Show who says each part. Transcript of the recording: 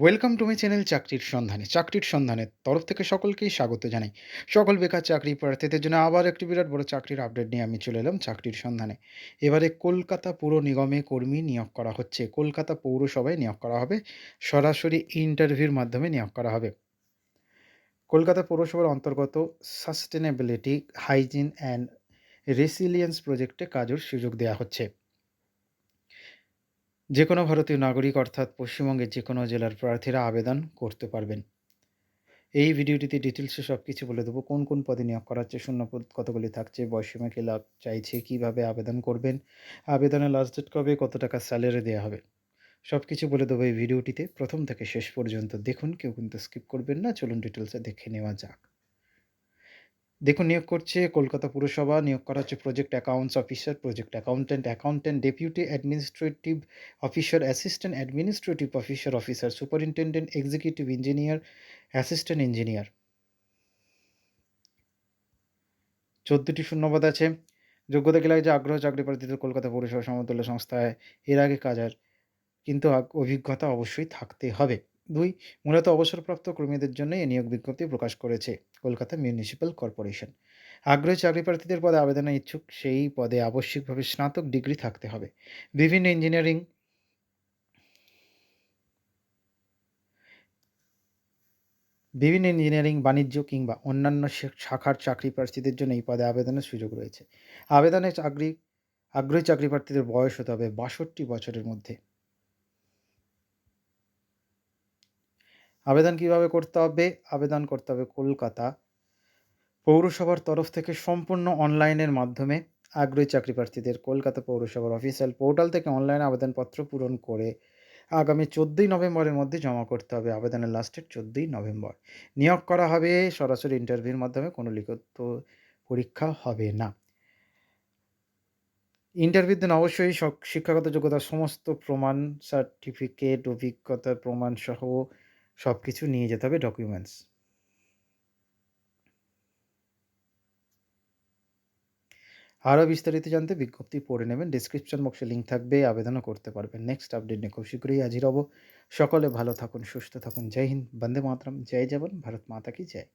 Speaker 1: Welcome to my channel চাকরির সন্ধানে চাকরির সন্ধানের তরফ থেকে সকলকেই স্বাগত জানাই। সকল বেকার চাকরি প্রার্থীদের জন্য আবার একটি বিরাট বড় চাকরির আপডেট নিয়ে আমি চলে এলাম চাকরির সন্ধানে এবারে কলকাতা পুর নিগমে কর্মী নিয়োগ করা হচ্ছে। কলকাতা পৌরসভায় নিয়োগ করা হবে। সরাসরি ইন্টারভিউর মাধ্যমে নিয়োগ করা হবে। কলকাতা পৌরসভার অন্তর্গত সাস্টেনেবিলিটি হাইজিন অ্যান্ড রেসিলিয়েন্স প্রজেক্টে কাজের সুযোগ দেওয়া হচ্ছে। যে কোনো ভারতীয় নাগরিক অর্থাৎ পশ্চিমবঙ্গের যে কোনো জেলার প্রার্থীরা আবেদন করতে পারবেন। এই ভিডিওটিতে ডিটেলসে সব কিছু বলে দেবো। কোন কোন পদে নিয়োগ করা হচ্ছে শূন্য পদ কতগুলি থাকছে বয়সীমা কে লাভ চাইছে, কীভাবে আবেদন করবেন, আবেদনের লাস্ট ডেট কবে, কত টাকা স্যালারি দেওয়া হবে সব কিছু বলে দেবো এই ভিডিওটিতে। প্রথম থেকে শেষ পর্যন্ত দেখুন, কেউ কিন্তু স্কিপ করবেন না। চলুন ডিটেলসে দেখে নেওয়া যাক। দেখুন, নিয়োগ করছে কলকাতা পুরসভা, নিয়োগ করা হচ্ছে project accounts officer project accountant accountant deputy administrative officer assistant administrative officer officer superintendent executive engineer assistant engineer চোদ্দোটি শূন্যপদ আছে। যোগ্যতা লাগে যে আগ্রহ, চাকরি প্রার্থীদের কলকাতা পৌরসভা সমতুল্য সংস্থায় এর আগে কাজের কিন্তু অভিজ্ঞতা অবশ্যই থাকতে হবে। দুই, মূলত অবসরপ্রাপ্ত কর্মীদের জন্য এই নিয়োগ বিজ্ঞপ্তি প্রকাশ করেছে কলকাতা মিউনিসিপ্যাল কর্পোরেশন। আগ্রহী চাকরি প্রার্থীদের পদে আবেদনের ইচ্ছুক সেই পদে আবশ্যিকভাবে স্নাতক ডিগ্রি থাকতে হবে। বিভিন্ন ইঞ্জিনিয়ারিং বিভিন্ন ইঞ্জিনিয়ারিং, বাণিজ্য কিংবা অন্যান্য শাখার চাকরি প্রার্থীদের জন্য এই পদে আবেদনের সুযোগ রয়েছে। আবেদনে চাকরি, আগ্রহী চাকরি প্রার্থীদের বয়স হতে হবে বাষট্টি বছরের মধ্যে। আবেদন কীভাবে করতে হবে? আবেদন করতে হবে কলকাতা পৌরসভার তরফ থেকে সম্পূর্ণ অনলাইনের মাধ্যমে। আগ্রহী চাকরি প্রার্থীদের কলকাতা পৌরসভার অফিসিয়াল পোর্টাল থেকে অনলাইন আবেদনপত্র পূরণ করে আগামী চোদ্দোই নভেম্বরের মধ্যে জমা করতে হবে। আবেদনের লাস্টের চোদ্দোই নভেম্বর। নিয়োগ করা হবে সরাসরি ইন্টারভিউর মাধ্যমে, কোনো লিখিত পরীক্ষা হবে না। ইন্টারভিউ দিন অবশ্যই শিক্ষাগত যোগ্যতার সমস্ত প্রমাণ সার্টিফিকেট অভিজ্ঞতার প্রমাণ সহ সব কিছু নিয়ে যেতে হবে ডকুমেন্টস আরও বিস্তারিত জানতে বিজ্ঞপ্তি পড়ে নেবেন ডিসক্রিপশন বক্সে লিঙ্ক থাকবে, আবেদনও করতে পারবেন। নেক্সট আপডেট নিয়ে খুব শীঘ্রই হাজির হব। সকলে ভালো থাকুন, সুস্থ থাকুন। জয় হিন্দ, বন্দে মাতরম। জয় যেমন ভারত মাতা কি জয়।